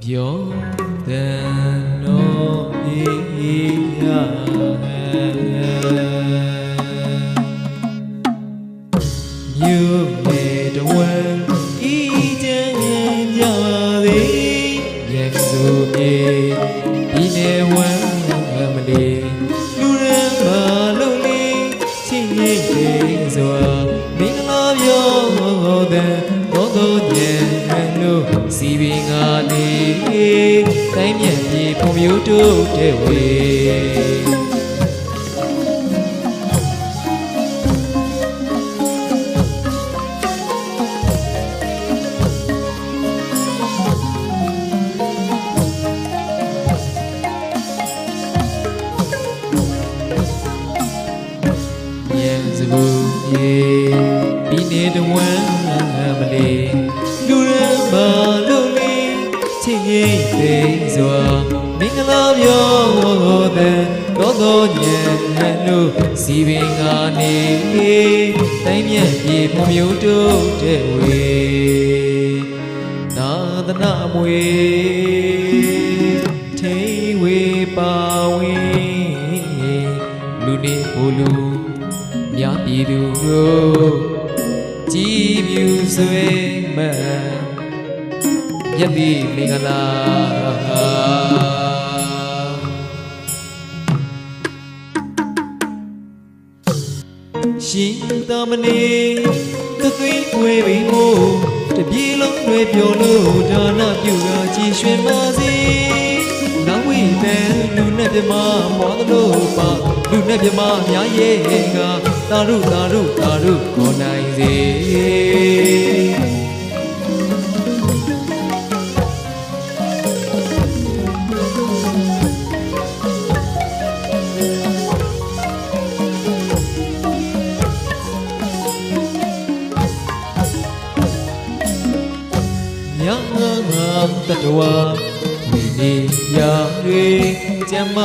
Yo te ချင်းရိတ်သေးစွာမင်္ဂလာပြောတဲ့သောသောညံလို့စီပင်ကနေတိုင်းမြတ်ပြေပုံမျိုးတို့တဲ့ဝေ ဘူးပြေဒီနေ့တဝမ်းမလေးလူရန်ပါလို့လေးချင်းရင်သေးစွာမင်္ဂလာပြောတဲ့သောသောညံလို့စီပင်ကနေတိုင်းမြတ်ပြေပုံမျိုးတို့တဲ့ဝေသာသနာမွေထိန်ဝေပါဝေလူနေဘိုလူ မြတ်ပြည်သူတို့ကြည်ပြူဆွေမယတိမင်္ဂလာရှင်သမဏေသသွေးဝေပြီးမို့တပြေလုံးတွေပြောလို့ဒါနပြုတာကြည်ရွှင်ပါစေနောက်ဝိတန်လူနဲ့ပြမမွားသလိုပါလူနဲ့ပြမများရဲ့က သာရုသာရုသာရုခေါ်နိုင်စေညငါငါတတဝမိနေရာတွေကျမ်းမ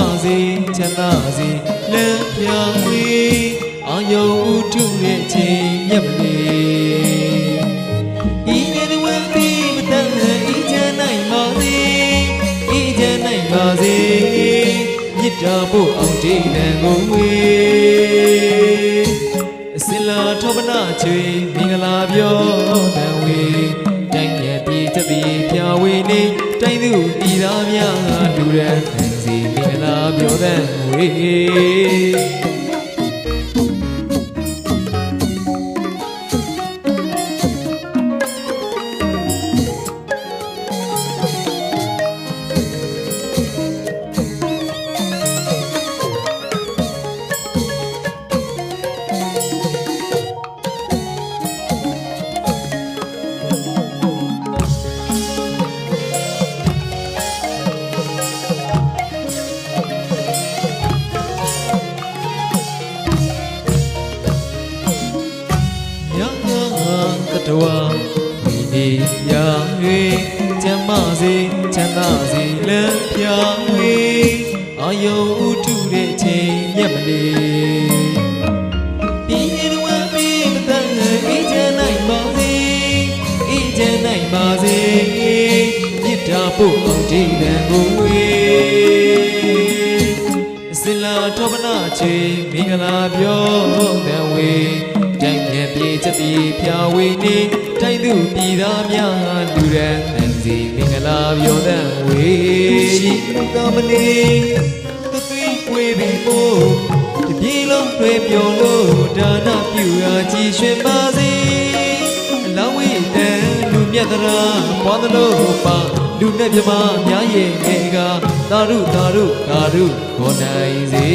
စေချမ်းသာစေလက်ပြတွေအာယုံဥထုရဲ့ချိန်ညက်မလေးဤနေတဝံပြီးမတန်ဤချမ်းနိုင်ပါစေဤချမ်းနိုင်ပါစေမြစ်တာဖို့အောင်တည်တယ်ကိုဝေအစင်လာထောပနာချွေမင်္ဂလာပြောတန်ဝေတိုင်းရဲ့ပြည်ချက်သည်ပြဝေနေတိုင်းသူပြည်သားများလူရန်ခံစီမင်္ဂလာပြောတန်ဝေ တတဝမိနေရာ၍ကျမ်းမစေချမ်းသာစေလက်ပြဝေအာယုံဥထုတဲ့ချိန်ညက်မလေးပြည်တော်ဝမ်းပြီးမတန်အေးချမ်းနိုင်ပါစေအေးချမ်းနိုင်ပါစေမြစ်တာပို့အောင်ဒီတန်ကိုဝေအစလာထောပနာချေမင်္ဂလာပြောတဲ့ဝေ တိုင်းရဲ့ပြေချက်တီဖြာဝေနေတိုင်းသူပြည်သားများလူရန်တန်စီမင်္ဂလာပြောတဲ့ဝေရှိသမဏေသသွေးပွေပြီးပို့တပြေလုံးတွေပြုံလို့ဒါနပြုရာကြည်ရွှင်ပါစေအလောင်းဝိတန်လူမြတ်တရာဘွားသလို့ပါလူနဲ့မြမများရဲ့ငယ်ကသာရုသာရုသာရုခေါ်နိုင်စေ